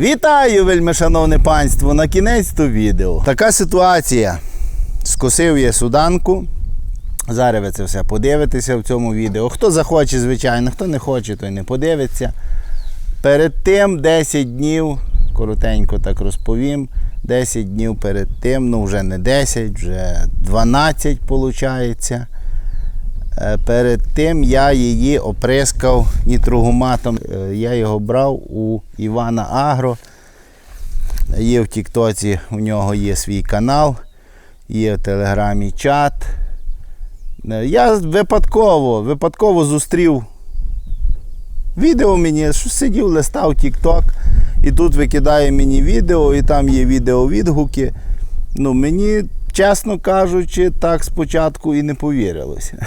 Вітаю, вельми шановне панство! На кінець то відео. Така ситуація. Скосив я суданку. Зараз ви це все подивитеся в цьому відео. Хто захоче, звичайно, хто не хоче, той не подивиться. Перед тим 10 днів, коротенько так розповім. 10 днів перед тим, ну вже не 10, вже 12 виходить. Перед тим я її оприскав нітрогуматом. Е, Я його брав у Івана Агро. Є в Тіктоці, у нього є свій канал, є в Телеграмі чат. Е, Я випадково, випадково зустрів відео мені, що сидів, листав Тікток, і тут викидає мені відео, і там є відеовідгуки. Ну, мені, чесно кажучи, так спочатку і не повірилося.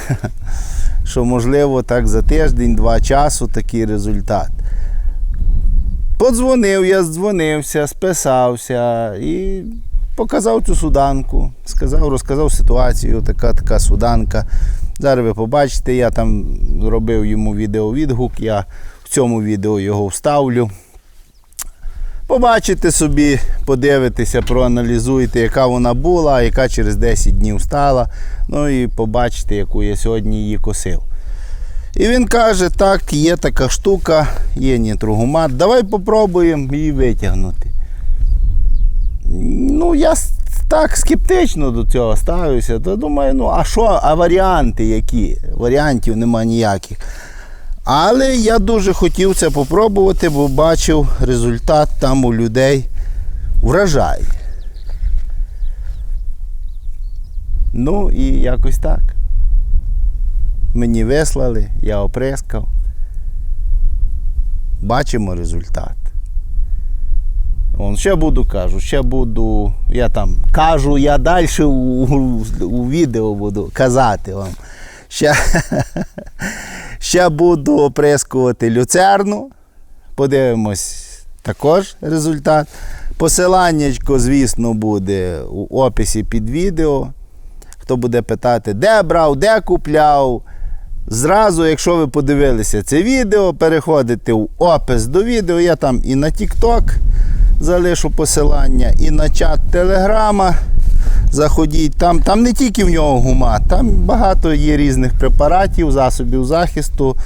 Що можливо так за тиждень-два часу такий результат. Подзвонив, я здзвонився, списався і показав цю суданку. Сказав, розказав ситуацію, така така суданка. Зараз ви побачите, я там робив йому відеовідгук, я в цьому відео його вставлю. Побачите собі, подивитеся, проаналізуйте, яка вона була, яка через 10 днів стала. Ну і побачите, яку я сьогодні її косив. І він каже, так, є така штука, є нітругумат, давай попробуємо її витягнути. Ну, я так скептично до цього ставився, то думаю, ну а що, а варіанти які? Варіантів нема ніяких. Але я дуже хотів це попробувати, бо бачив результат там у людей вражає. Ну і якось так. Мені вислали, я оприскав. Бачимо результат. Он, ще буду кажу, ще буду. Я там кажу, я далі у, у відео буду казати вам. Ще, ще буду оприскувати люцерну. Подивимось також результат. Посиланнячко, звісно, буде у описі під відео. Хто буде питати, де брав, де купляв. Зразу, якщо ви подивилися це відео, переходите в опис до відео. Я там і на TikTok залишу посилання, і на чат Телеграма. Заходіть, там, там не тільки в нього гумат, там багато є різних препаратів, засобів захисту,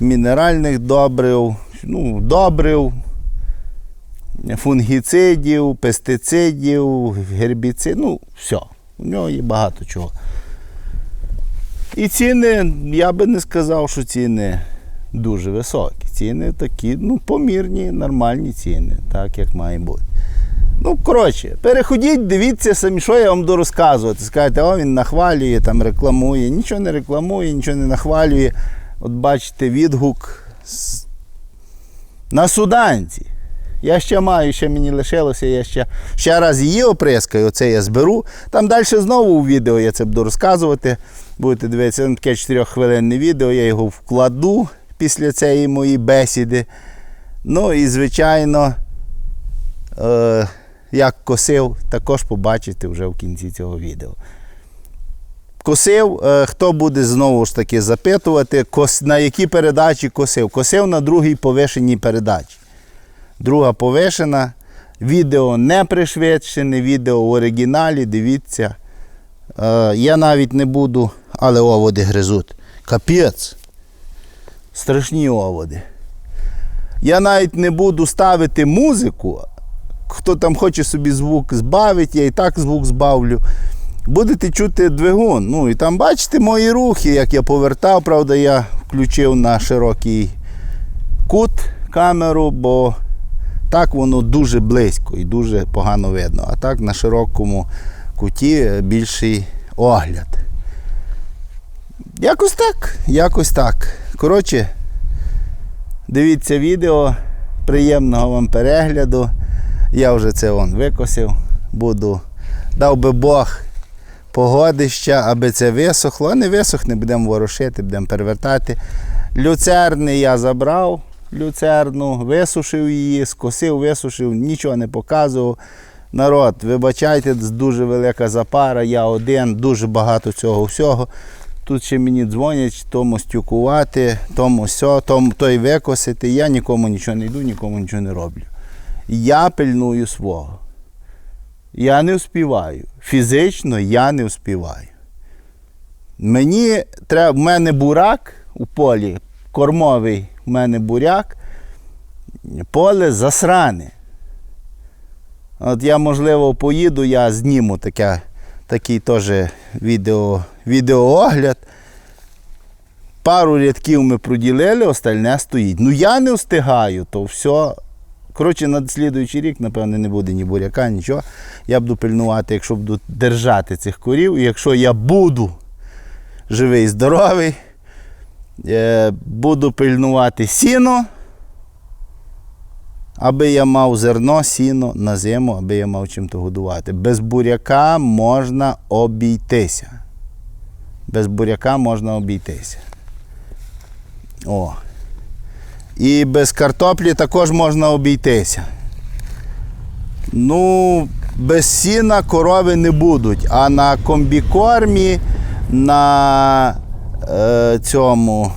мінеральних добрив, ну, добрив, фунгіцидів, пестицидів, гербіцидів, ну, все. У нього є багато чого. І ціни, я би не сказав, що ціни дуже високі. Ціни такі, ну, помірні, нормальні ціни, так як має бути. Ну, коротше, переходіть, дивіться самі, що я вам буду розказувати. Скажете, о, він нахвалює, там рекламує. Нічого не рекламує, нічого не нахвалює. От бачите, відгук на суданці. Я ще маю, ще мені лишилося, я ще, ще раз її оприскаю, оце я зберу. Там далі знову у відео я це буду розказувати. Будете дивитися, ну, таке 4-хвилинне відео, я його вкладу після цієї моєї бесіди. Ну і, звичайно, е, як косив, також побачите вже в кінці цього відео. Косив, е, хто буде знову ж таки запитувати, на які передачі косив. Косив на другій повишеній передачі. Друга повишена. Відео не пришвидшене, відео в оригіналі, дивіться. Е, я навіть не буду, але оводи гризуть. Капець. Страшні оводи. Я навіть не буду ставити музику. Хто там хоче собі звук збавити, я і так звук збавлю. Будете чути двигун. Ну і там бачите мої рухи, як я повертав, правда, я включив на широкий кут камеру, бо так воно дуже близько і дуже погано видно. А так на широкому куті більший огляд. Якось так, якось так. Коротше, дивіться відео, приємного вам перегляду. Я вже це вон викосив. Буду. Дав би Бог погодища, аби це висохло. А не висохне, будемо ворушити, будемо перевертати. Люцерни я забрав, люцерну, висушив її, скосив, висушив, нічого не показував. Народ, вибачайте, дуже велика запара, я один, дуже багато цього всього. Тут ще мені дзвонять, тому стюкувати, тому сьо, тому той викосити. Я нікому нічого не йду, нікому нічого не роблю. Я пильную свого. Я не вспіваю. Фізично я не вспіваю. Мені треба, в мене бурак у полі, кормовий в мене буряк, поле засране. От я, можливо, поїду, я зніму таке, такий теж відео, відеоогляд. Пару рядків ми проділили, остальне стоїть. Ну я не встигаю, то все. Коротше, на слідуючий рік, напевно, не буде ні буряка, нічого. Я буду пильнувати, якщо буду держати цих корів. І якщо я буду живий, здоровий, е, буду пильнувати сіно, аби я мав зерно, сіно на зиму, аби я мав чим то годувати. Без буряка можна обійтися. Без буряка можна обійтися. О. І без картоплі також можна обійтися. Ну, без сіна корови не будуть, а на комбікормі, на е, цьому,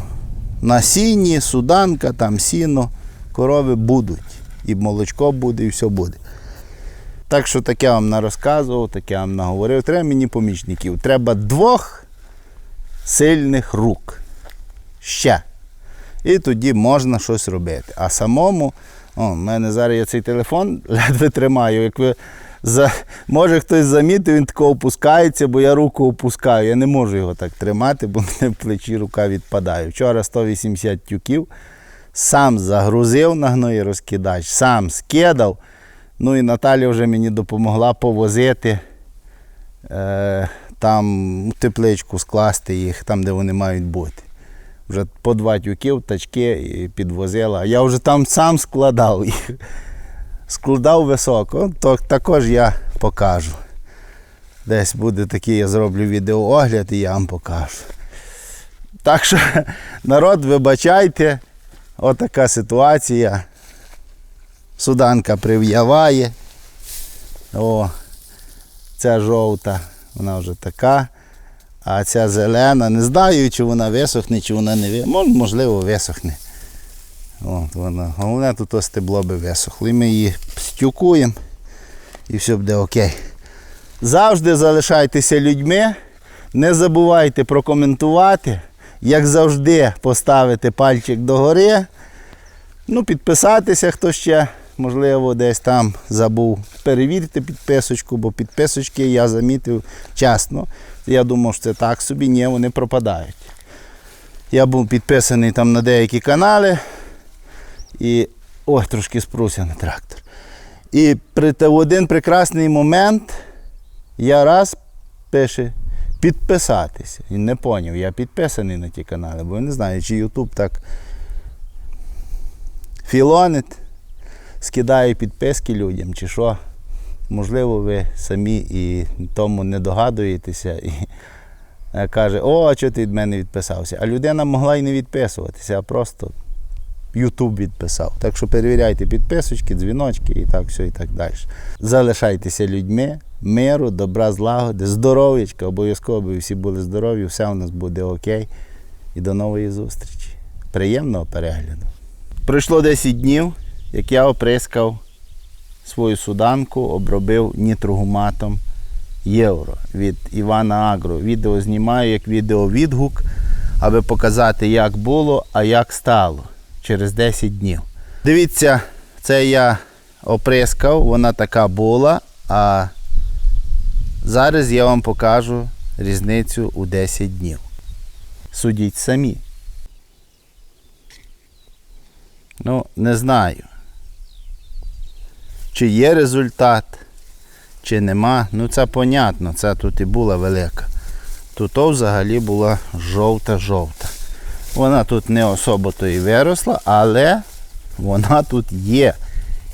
на сіні, суданка, там сіно, корови будуть. І молочко буде, і все буде. Так що таке вам нарозказував, таке вам наговорив. Треба мені помічників. Треба двох сильних рук. Ще. І тоді можна щось робити. А самому, о, в мене зараз я цей телефон ледве тримаю. Як ви за, може хтось замітив, він тако опускається, бо я руку опускаю. Я не можу його так тримати, бо мене в плечі рука відпадає. Вчора 180 тюків, сам загрузив на гноєрозкидач, сам скидав. Ну і Наталя вже мені допомогла повозити. Е, там у тепличку скласти їх, там, де вони мають бути. Вже по два тюки в тачки і підвозила. Я вже там сам складав їх. Складав високо, то також я покажу. Десь буде такий, я зроблю відеоогляд і я вам покажу. Так що, народ, вибачайте, отака ситуація. Суданка прив'яває. О, ця жовта, вона вже така. А ця зелена, не знаю, чи вона висохне, чи вона не висохне. Можливо, висохне. От вона. Головне тут ось стебло би висохло. І ми її стюкуємо і все буде окей. Завжди залишайтеся людьми. Не забувайте прокоментувати. Як завжди, поставити пальчик догори. Ну, підписатися, хто ще, можливо, десь там забув. Перевірте підписочку, бо підписочки я замітив чесно. Я думав, що це так собі, ні, вони пропадають. Я був підписаний там на деякі канали. І. Ой, трошки спруся на трактор. І в один прекрасний момент я раз пише підписатися. І не поняв, я підписаний на ті канали, бо я не знаю, чи Ютуб так філонить, скидає підписки людям, чи що. Можливо, ви самі і тому не догадуєтеся. І е, каже, о, а чого ти від мене відписався? А людина могла і не відписуватися, а просто Ютуб відписав. Так що перевіряйте підписочки, дзвіночки і так все і так далі. Залишайтеся людьми, миру, добра, злагоди, здоров'ячка, обов'язково, ви всі були здорові, все у нас буде окей. І до нової зустрічі. Приємного перегляду. Пройшло 10 днів, як я оприскав свою суданку, обробив нітрогуматом євро від Івана Агро. Відео знімаю як відеовідгук, аби показати, як було, а як стало через 10 днів. Дивіться, це я оприскав, вона така була, а зараз я вам покажу різницю у 10 днів. Судіть самі. Ну, не знаю. Чи є результат, чи нема. Ну це понятно, це тут і була велика. Тут взагалі була жовта-жовта. Вона тут не особо то і виросла, але вона тут є.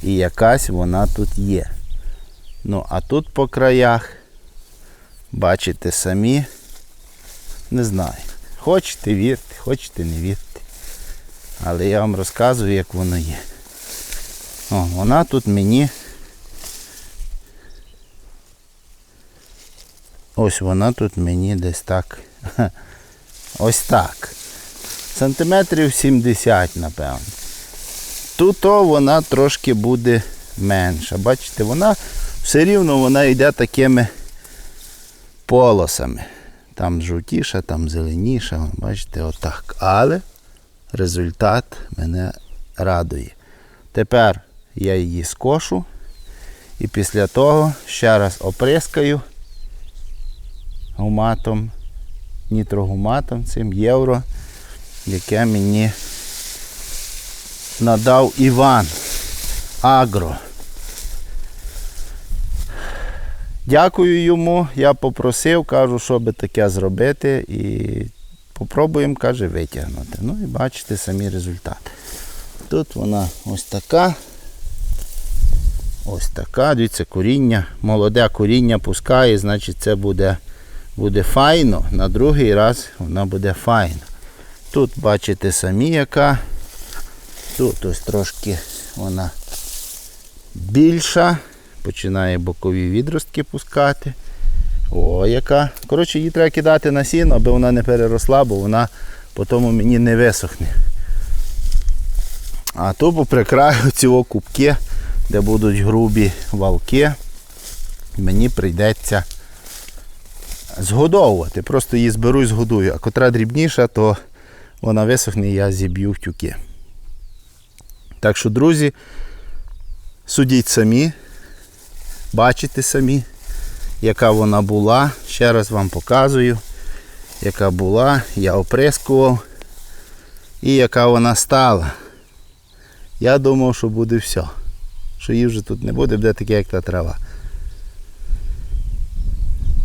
І якась вона тут є. Ну, а тут по краях, бачите самі, не знаю. Хочете вірте, хочете не вірте. Але я вам розказую, як воно є. О, вона тут мені. Ось вона тут мені десь так. Ось так. Сантиметрів 70, напевно. Тут вона трошки буде менша. Бачите, вона все рівно вона йде такими полосами. Там жовтіша, там зеленіша. Бачите, отак. Але результат мене радує. Тепер я її скошу і після того ще раз оприскаю гуматом, нітрогуматом цим євро, яке мені надав Іван Агро. Дякую йому. Я попросив, кажу, щоб таке зробити. І попробуємо, каже, витягнути. Ну і бачите самі результати. Тут вона ось така. Ось така, дивіться, коріння. Молоде коріння пускає, значить це буде, буде файно. На другий раз вона буде файно. Тут бачите самі яка. Тут ось трошки вона більша. Починає бокові відростки пускати. О, яка. Коротше, її треба кидати на сіно, аби вона не переросла, бо вона потім мені не висохне. А то поприкраю ці о кубки, де будуть грубі валки. Мені прийдеться згодовувати. Просто її зберу і згодую. А котра дрібніша, то вона висохне і я зіб'ю в тюки. Так що, друзі, судіть самі, бачите самі, яка вона була. Ще раз вам показую, яка була, я оприскував і яка вона стала. Я думав, що буде все. Що її вже тут не буде, буде таке, як та трава.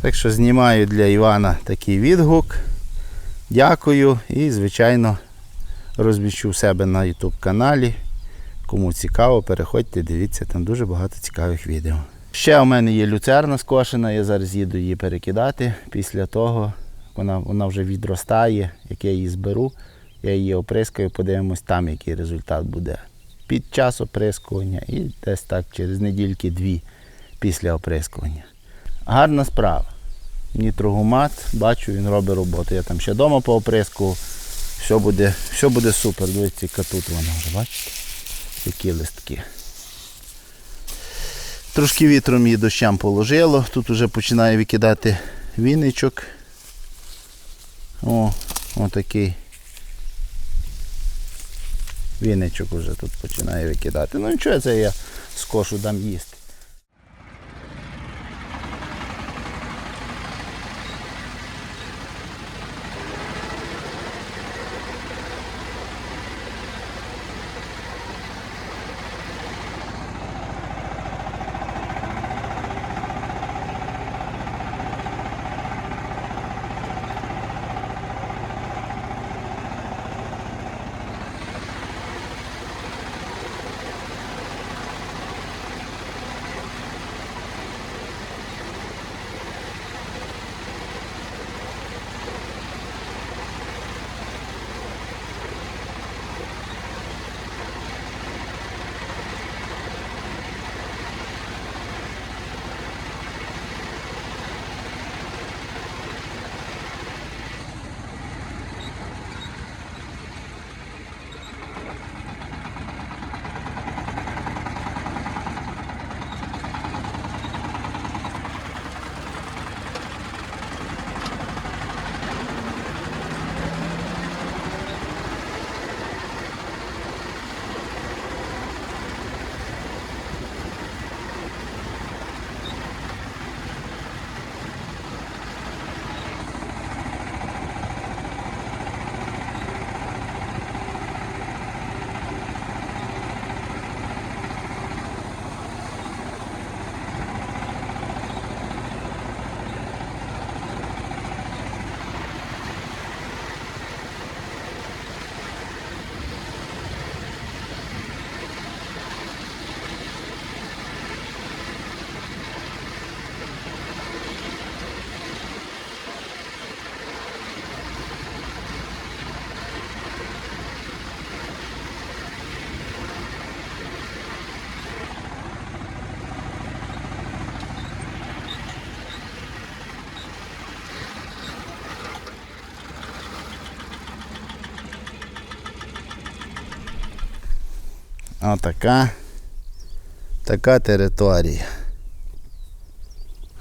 Так що знімаю для Івана такий відгук. Дякую і, звичайно, розміщу в себе на YouTube каналі. Кому цікаво, переходьте, дивіться, там дуже багато цікавих відео. Ще у мене є люцерна скошена, я зараз їду її перекидати. Після того вона, вона вже відростає, як я її зберу, я її оприскаю, подивимось там, який результат буде. Під час оприскування і десь так через недільки дві після оприскування. Гарна справа. Нітрогумат, бачу, він робить роботу. Я там ще вдома пооприскував. Все буде, все буде супер. Дивіться, яка тут вона вже, бачите? Які листки. Трошки вітром її дощам положило. Тут вже починає викидати віничок. О, отакий. Віничок уже тут починає викидати. Ну нічого, це я скошу дам їсти. Отака Така територія.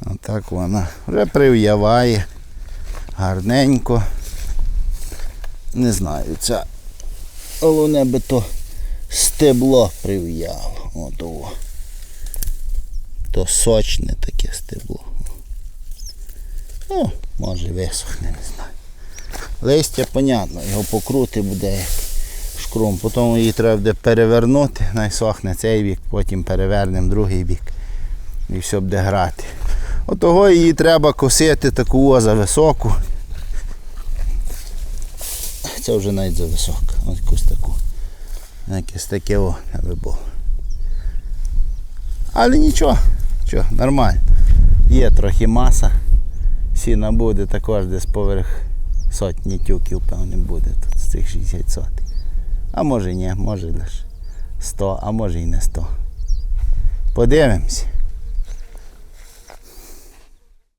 Отак вона. Вже прив'яває. Гарненько. Не знаю, це головне би то стебло прив'яло. От о. То сочне таке стебло. Ну, може висохне, не знаю. Листя, понятно, його покрути буде шкрум. Потім її треба буде перевернути, найсохне цей бік, потім перевернемо другий бік. І все буде грати. Отого її треба косити таку о, високу. Це вже навіть за висока. Ось якусь таку. Якесь таке о, аби було. Але нічого, нічого, нормально. Є трохи маса. Сіна буде також десь поверх сотні тюків, певне, буде тут з цих 60 сотих. А може ні, може лише 100, а може і не 100. Подивимось.